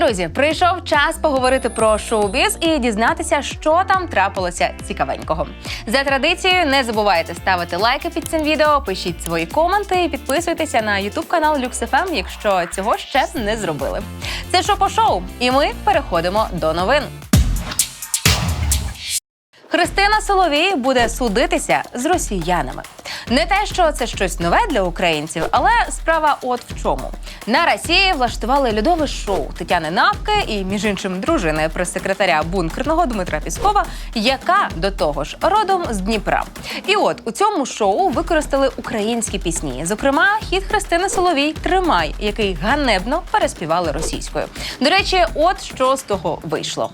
Друзі, прийшов час поговорити про шоу-біз і дізнатися, що там трапилося цікавенького. За традицією, не забувайте ставити лайки під цим відео, пишіть свої коменти і підписуйтеся на ютуб канал LuxFM, якщо цього ще не зробили. Це шопо шоу, і ми переходимо до новин. Христина Соловій буде судитися з росіянами. Не те, що це щось нове для українців, але справа от в чому. На Росії влаштували льодове шоу Тетяни Навки і, між іншим, дружини прес-секретаря бункерного Дмитра Піскова, яка до того ж родом з Дніпра. І от у цьому шоу використали українські пісні. Зокрема, хіт Христини Соловій Тримай, який ганебно переспівали російською. До речі, от що з того вийшло.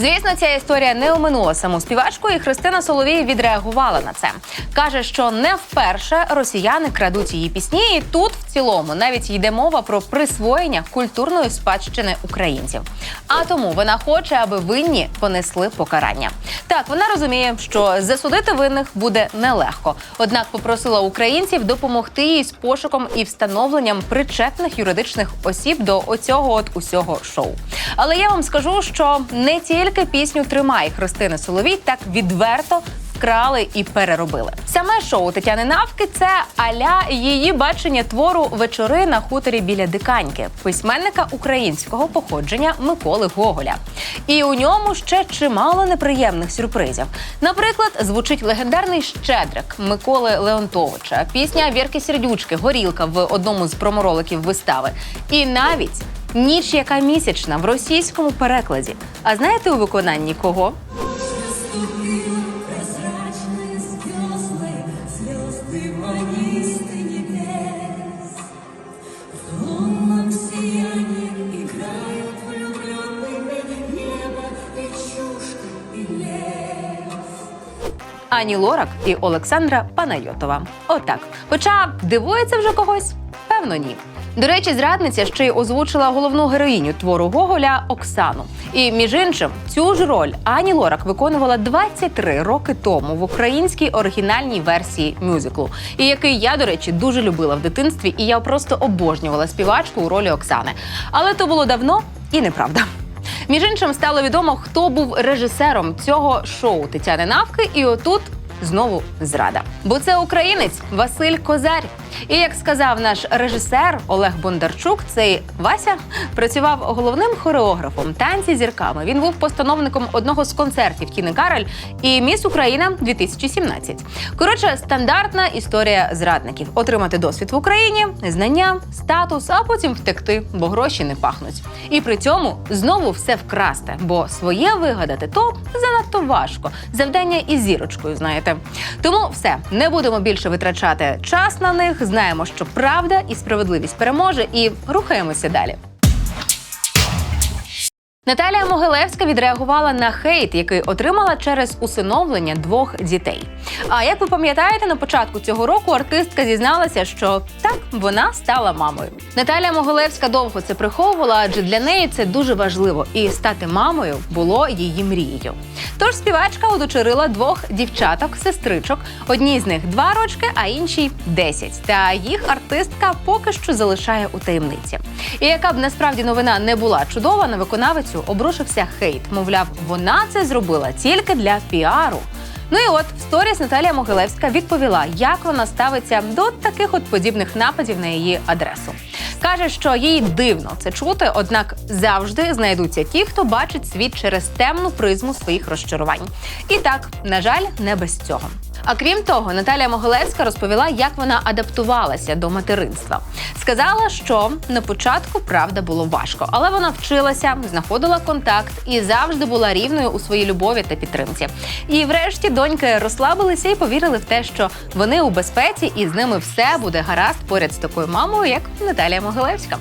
Звісно, ця історія не оминула саму співачку, і Христина Соловій відреагувала на це. каже, що не вперше росіяни крадуть її пісні, і тут в цілому навіть йде мова про присвоєння культурної спадщини українців. А тому вона хоче, аби винні понесли покарання. Так, вона розуміє, що засудити винних буде нелегко. Однак попросила українців допомогти їй з пошуком і встановленням причетних юридичних осіб до оцього от усього шоу. Але я вам скажу, що не тільки пісню Тримай Христини Соловій так відверто. Вкрали і переробили саме шоу Тетяни Навки. Це аля її бачення твору вечори на хуторі біля диканьки, письменника українського походження Миколи Гоголя. І у ньому ще чимало неприємних сюрпризів. Наприклад, звучить легендарний щедрик Миколи Леонтовича, пісня Вірки Сердючки Горілка в одному з промороликів вистави. І навіть ніч, яка місячна в російському перекладі. А знаєте у виконанні кого? Наступила прозрачные звезды, звезды манисты небес. В лунном сиянии играют влюбленными небо и чушка и лес. Ані Лорак і Олександра Панайотова. Отак. Хоча дивується вже когось? Певно, ні. До речі, зрадниця ще й озвучила головну героїню твору Гоголя Оксану. І між іншим, цю ж роль Ані Лорак виконувала 23 роки тому в українській оригінальній версії мюзиклу, і який я, до речі, дуже любила в дитинстві, і я просто обожнювала співачку у ролі Оксани. Але то було давно і неправда. Між іншим стало відомо, хто був режисером цього шоу Тетяни Навки, і отут знову зрада. Бо це українець Василь Козар. І як сказав наш режисер Олег Бондарчук, цей Вася працював головним хореографом танці зірками. Він був постановником одного з концертів Тіни Кароль і Міс Україна 2017. Коротше, стандартна історія зрадників: отримати досвід в Україні, знання, статус, а потім втекти, бо гроші не пахнуть. І при цьому знову все вкрасти, бо своє вигадати то занадто важко. Завдання із зірочкою, знаєте. Тому все не будемо більше витрачати час на них. Знаємо, що правда і справедливість переможе, і рухаємося далі. Наталія Могилевська відреагувала на хейт, який отримала через усиновлення двох дітей. А як ви пам'ятаєте, на початку цього року артистка зізналася, що так вона стала мамою. Наталія Могилевська довго це приховувала, адже для неї це дуже важливо, і стати мамою було її мрією. Тож співачка удочерила двох дівчаток, сестричок. Одній з них два рочки, а іншій десять. Та їх артистка поки що залишає у таємниці. І яка б насправді новина не була чудова, на виконавицю обрушився хейт. Мовляв, вона це зробила тільки для піару. Ну і от в сторіс Наталія Могилевська відповіла, як вона ставиться до таких от подібних нападів на її адресу. Каже, що їй дивно це чути, однак завжди знайдуться ті, хто бачить світ через темну призму своїх розчарувань. І так, на жаль, не без цього. А крім того, Наталія Могилевська розповіла, як вона адаптувалася до материнства. Сказала, що на початку правда було важко, але вона вчилася, знаходила контакт і завжди була рівною у своїй любові та підтримці. І врешті доньки розслабилися і повірили в те, що вони у безпеці і з ними все буде гаразд поряд з такою мамою, як Наталія Могилевська.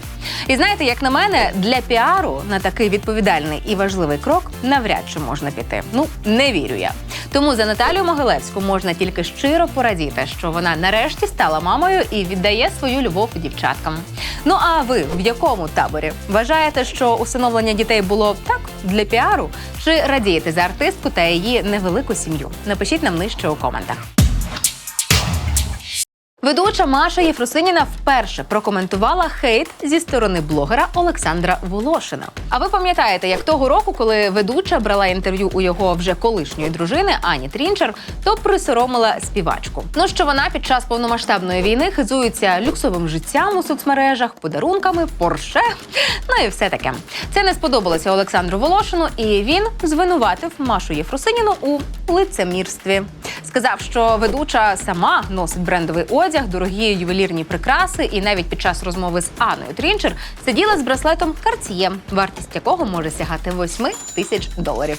І знаєте, як на мене, для піару на такий відповідальний і важливий крок навряд чи можна піти. Ну не вірю я. Тому за Наталію Могилевську можна можна тільки щиро порадіти, що вона нарешті стала мамою і віддає свою любов дівчаткам. Ну а ви в якому таборі вважаєте, що усиновлення дітей було так для піару? Чи радієте за артистку та її невелику сім'ю? Напишіть нам нижче у коментах. Ведуча Маша Єфросиніна вперше прокоментувала хейт зі сторони блогера Олександра Волошина. А ви пам'ятаєте, як того року, коли ведуча брала інтерв'ю у його вже колишньої дружини Ані Трінчер, то присоромила співачку. Ну що вона під час повномасштабної війни хизується люксовим життям у соцмережах, подарунками, порше, ну і все таке. Це не сподобалося Олександру Волошину, і він звинуватив Машу Єфросиніну у лицемірстві. Сказав, що ведуча сама носить брендовий одяг, дорогі ювелірні прикраси, і навіть під час розмови з Анною Трінчер сиділа з браслетом Cartier, вартість якого може сягати 8 тисяч доларів.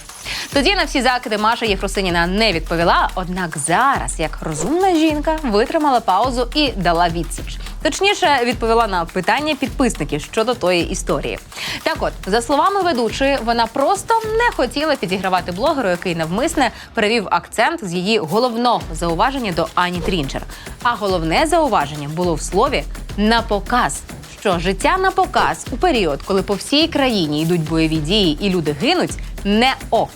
Тоді на всі закиди Маша Єфросиніна не відповіла. Однак зараз, як розумна жінка, витримала паузу і дала відсіч. Точніше, відповіла на питання підписників щодо тої історії. Так от, за словами ведучої, вона просто не хотіла підігравати блогеру, який навмисне перевів акцент з її головного зауваження до Ані Трінчер. А головне зауваження було в слові на показ. Що життя на показ у період, коли по всій країні йдуть бойові дії і люди гинуть, не ок.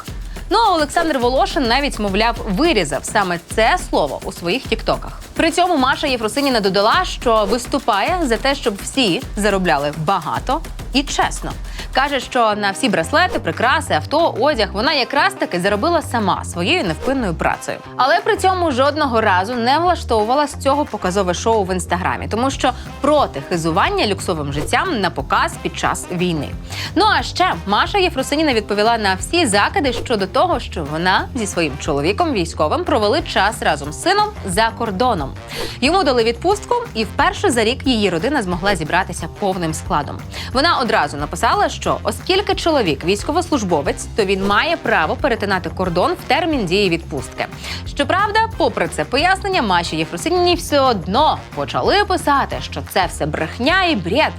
Ну а Олександр Волошин навіть, мовляв, вирізав саме це слово у своїх тіктоках. При цьому Маша Єфросиніна додала, що виступає за те, щоб всі заробляли багато і чесно. Каже, що на всі браслети, прикраси, авто, одяг вона якраз таки заробила сама своєю невпинною працею. Але при цьому жодного разу не влаштовувала з цього показове шоу в інстаграмі, тому що проти хизування люксовим життям на показ під час війни. Ну а ще Маша Єфросиніна відповіла на всі закиди щодо того, що вона зі своїм чоловіком військовим провели час разом з сином за кордоном. Йому дали відпустку, і вперше за рік її родина змогла зібратися повним складом. Вона одразу написала, що оскільки чоловік військовослужбовець, то він має право перетинати кордон в термін дії відпустки. Щоправда, попри це пояснення, Маші Єфросиніній все одно почали писати, що це все брехня і бред.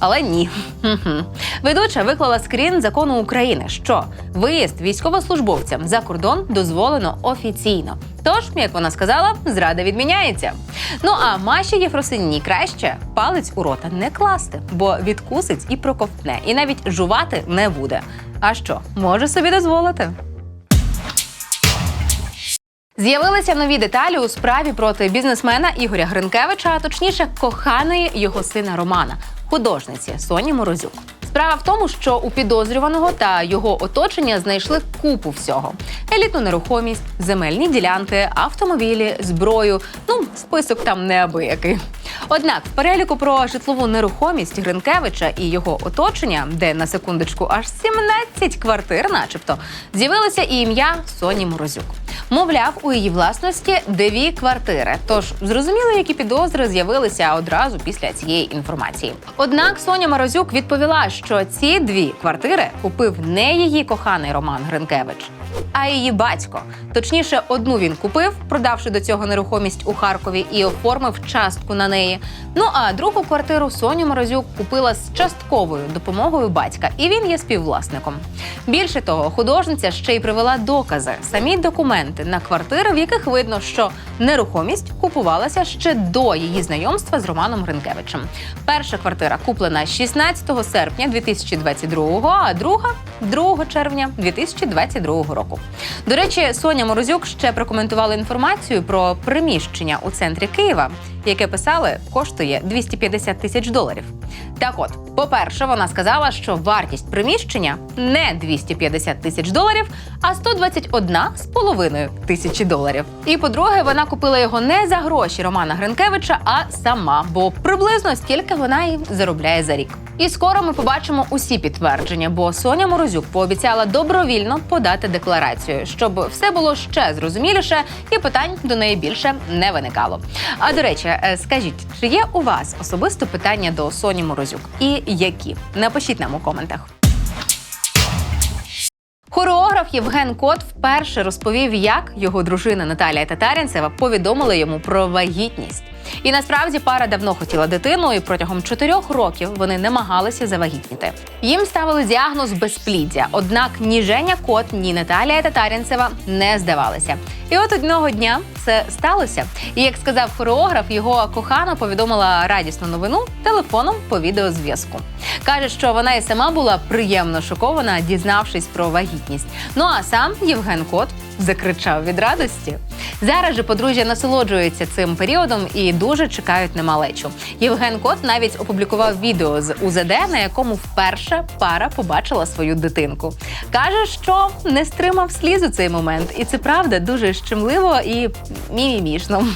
Але ні. Ведуча виклала скрін закону України, що виїзд військовослужбовцям за кордон дозволено офіційно. Тож, як вона сказала, зрада відміняється. Ну а Маші Єфросиніній краще палець у рота не класти, бо відкусить і проковтне, і навіть жувати не буде. А що, може собі дозволити? З'явилися нові деталі у справі проти бізнесмена Ігоря Гринкевича, а точніше, коханої його сина Романа, художниці Соні Морозюк. Справа в тому, що у підозрюваного та його оточення знайшли купу всього: елітну нерухомість, земельні ділянки, автомобілі, зброю. Ну, список там неабиякий. Однак в переліку про житлову нерухомість Гринкевича і його оточення, де на секундочку аж 17 квартир, начебто, з'явилося і ім'я Соні Морозюк. Мовляв, у її власності дві квартири. Тож зрозуміло, які підозри з'явилися одразу після цієї інформації. Однак Соня Морозюк відповіла, що ці дві квартири купив не її коханий Роман Гринкевич, а її батько. Точніше, одну він купив, продавши до цього нерухомість у Харкові і оформив частку на неї. Ну а другу квартиру Соню Морозюк купила з частковою допомогою батька, і він є співвласником. Більше того, художниця ще й привела докази, самі документи на квартири, в яких видно, що нерухомість купувалася ще до її знайомства з Романом Гринкевичем. Перша квартира куплена 16 серпня 2022, а друга 2 червня 2022 року. До речі, Соня Морозюк ще прокоментувала інформацію про приміщення у центрі Києва, яке писали коштує 250 тисяч доларів. Так от, по-перше, вона сказала, що вартість приміщення не 250 тисяч доларів, а 121 з половиною тисячі доларів. І по-друге, вона купила його не за гроші Романа Гринкевича, а сама, бо приблизно стільки вона і заробляє за рік. І скоро ми побачимо усі підтвердження, бо Соня Морозюк пообіцяла добровільно подати декларацію, щоб все було ще зрозуміліше і питань до неї більше не виникало. А до речі, е, скажіть, чи є у вас особисто питання до Соні Морозюк? І які? Напишіть нам у коментах. Хореограф Євген Кот вперше розповів, як його дружина Наталія Татарінцева повідомила йому про вагітність. І насправді пара давно хотіла дитину, і протягом чотирьох років вони намагалися завагітніти. Їм ставили діагноз безпліддя. Однак ні Женя Кот, ні Наталія Татарінцева не здавалися. І от одного дня це сталося. І як сказав хореограф, його кохана повідомила радісну новину телефоном по відеозв'язку. Каже, що вона і сама була приємно шокована, дізнавшись про вагітність. Ну а сам Євген Кот закричав від радості. Зараз же подружжя насолоджується цим періодом і дуже чекають на малечу. Євген Кот навіть опублікував відео з УЗД, на якому вперше пара побачила свою дитинку. Каже, що не стримав сліз у цей момент, і це правда дуже щемливо і мімімішно.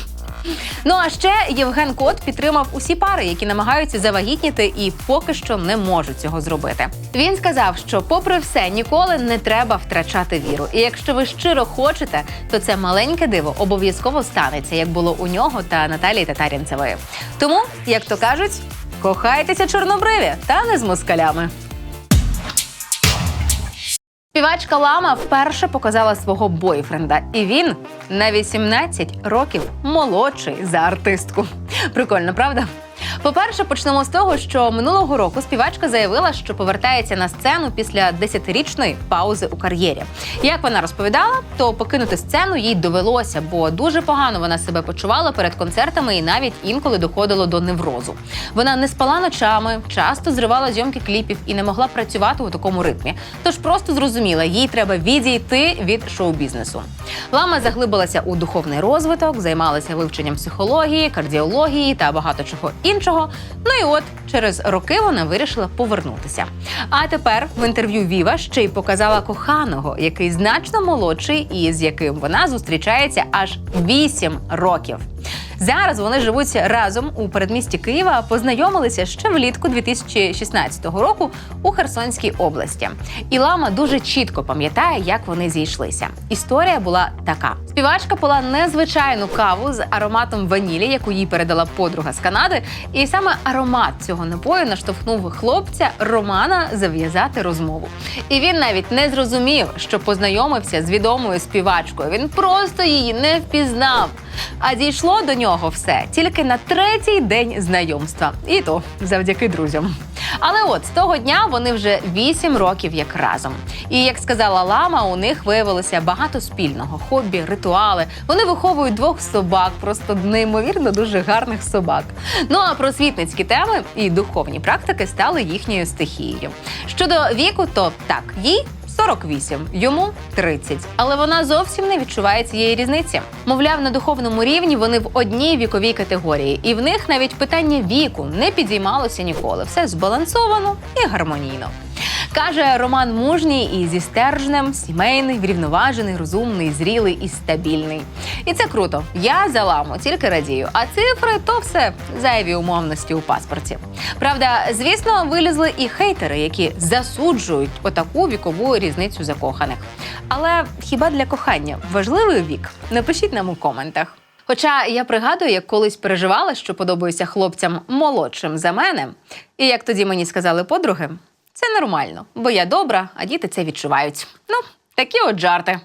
Ну а ще Євген Кот підтримав усі пари, які намагаються завагітніти і поки що не можуть цього зробити. Він сказав, що, попри все, ніколи не треба втрачати віру. І якщо ви щиро хочете, то це маленьке диво обов'язково станеться, як було у нього та Наталії Татарінцевої. Тому, як то кажуть, кохайтеся чорнобриві та не з москалями. Співачка Лама вперше показала свого бойфренда, і він на 18 років молодший за артистку. Прикольно, правда? По-перше, почнемо з того, що минулого року співачка заявила, що повертається на сцену після 10-річної паузи у кар'єрі. Як вона розповідала, то покинути сцену їй довелося, бо дуже погано вона себе почувала перед концертами і навіть інколи доходило до неврозу. Вона не спала ночами, часто зривала зйомки кліпів і не могла працювати у такому ритмі. Тож просто зрозуміла, їй треба відійти від шоу-бізнесу. Лама заглибилася у духовний розвиток, займалася вивченням психології, кардіології та багато чого іншого. Ну і от через роки вона вирішила повернутися. А тепер в інтерв'ю Віва ще й показала коханого, який значно молодший і з яким вона зустрічається аж 8 років. Зараз вони живуть разом у передмісті Києва, познайомилися ще влітку 2016 року у Херсонській області. І Лама дуже чітко пам'ятає, як вони зійшлися. Історія була така: співачка пила незвичайну каву з ароматом ванілі, яку їй передала подруга з Канади. І саме аромат цього напою наштовхнув хлопця Романа зав'язати розмову. І він навіть не зрозумів, що познайомився з відомою співачкою. Він просто її не впізнав. А дійшло до нього все тільки на третій день знайомства, і то завдяки друзям. Але от з того дня вони вже вісім років як разом. І як сказала Лама, у них виявилося багато спільного хобі, ритуали. Вони виховують двох собак, просто неймовірно дуже гарних собак. Ну а просвітницькі теми і духовні практики стали їхньою стихією. Щодо віку, то так, їй 48, йому 30. Але вона зовсім не відчуває цієї різниці. Мовляв, на духовному рівні вони в одній віковій категорії, і в них навіть питання віку не підіймалося ніколи. Все збалансовано і гармонійно. Каже Роман мужній і зі стержнем, сімейний, врівноважений, розумний, зрілий і стабільний. І це круто. Я за ламу тільки радію. А цифри то все зайві умовності у паспорті. Правда, звісно, вилізли і хейтери, які засуджують отаку вікову різницю закоханих. Але хіба для кохання важливий вік? Напишіть нам у коментах. Хоча я пригадую, як колись переживала, що подобаюся хлопцям молодшим за мене, і як тоді мені сказали подруги, це нормально, бо я добра, а діти це відчувають. Ну, такі от жарти.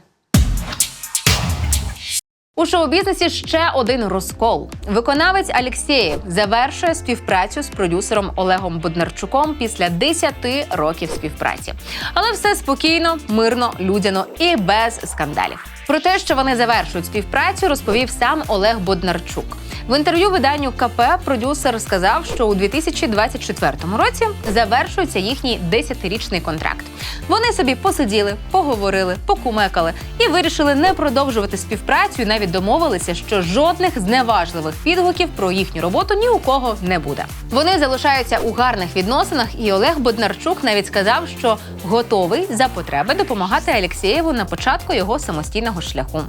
У шоу-бізнесі ще один розкол. Виконавець Алєксєєв завершує співпрацю з продюсером Олегом Боднарчуком після 10 років співпраці. Але все спокійно, мирно, людяно і без скандалів. Про те, що вони завершують співпрацю, розповів сам Олег Боднарчук. В інтерв'ю виданню КП продюсер сказав, що у 2024 році завершується їхній 10-річний контракт. Вони собі посиділи, поговорили, покумекали і вирішили не продовжувати співпрацю. Навіть домовилися, що жодних зневажливих відгуків про їхню роботу ні у кого не буде. Вони залишаються у гарних відносинах, і Олег Боднарчук навіть сказав, що готовий за потреби допомагати Алєксєєву на початку його самостійного шляху.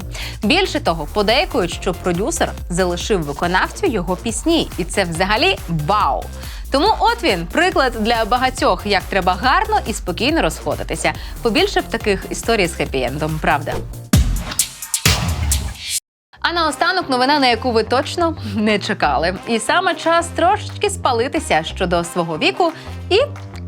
Більше того, подейкують, що продюсер залишив виконавцю його пісні, і це взагалі вау. Тому от він приклад для багатьох, як треба гарно і спокійно розходитися. Побільше б таких історій з хеппі-ендом, правда. А наостанок новина, на яку ви точно не чекали. І саме час трошечки спалитися щодо свого віку і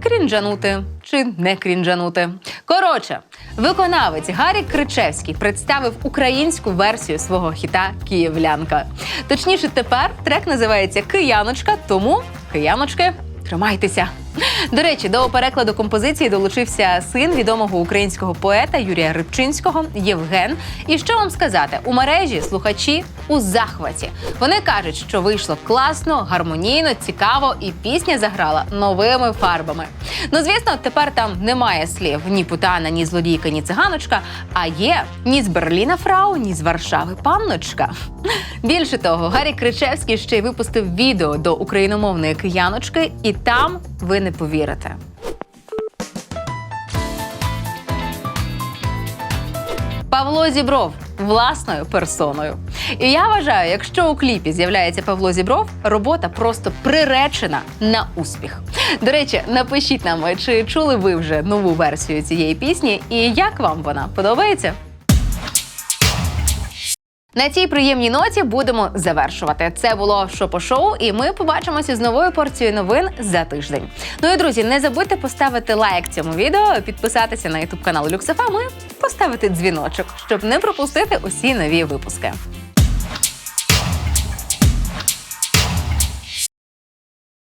крінжанути чи не крінжанути. Коротше. Виконавець Гарік Кричевський представив українську версію свого хіта Київлянка. Точніше, тепер трек називається Кияночка, тому кияночки. Тримайтеся. До речі, до перекладу композиції долучився син відомого українського поета Юрія Рибчинського Євген. І що вам сказати, у мережі слухачі у захваті. Вони кажуть, що вийшло класно, гармонійно, цікаво, і пісня заграла новими фарбами. Ну, звісно, тепер там немає слів ні путана, ні злодійка, ні циганочка, а є ні з Берліна фрау, ні з Варшави панночка. Більше того, Гаррі Кричевський ще й випустив відео до україномовної кияночки, і там ви не повірите. Павло Зібров власною персоною. І я вважаю, якщо у кліпі з'являється Павло Зібров, робота просто приречена на успіх. До речі, напишіть нам, чи чули ви вже нову версію цієї пісні, і як вам вона подобається? На цій приємній ноті будемо завершувати. Це було «Що по шоу, і ми побачимося з новою порцією новин за тиждень. Ну і друзі, не забудьте поставити лайк цьому відео, підписатися на ютуб канал Люксафа. Ми поставити дзвіночок, щоб не пропустити усі нові випуски.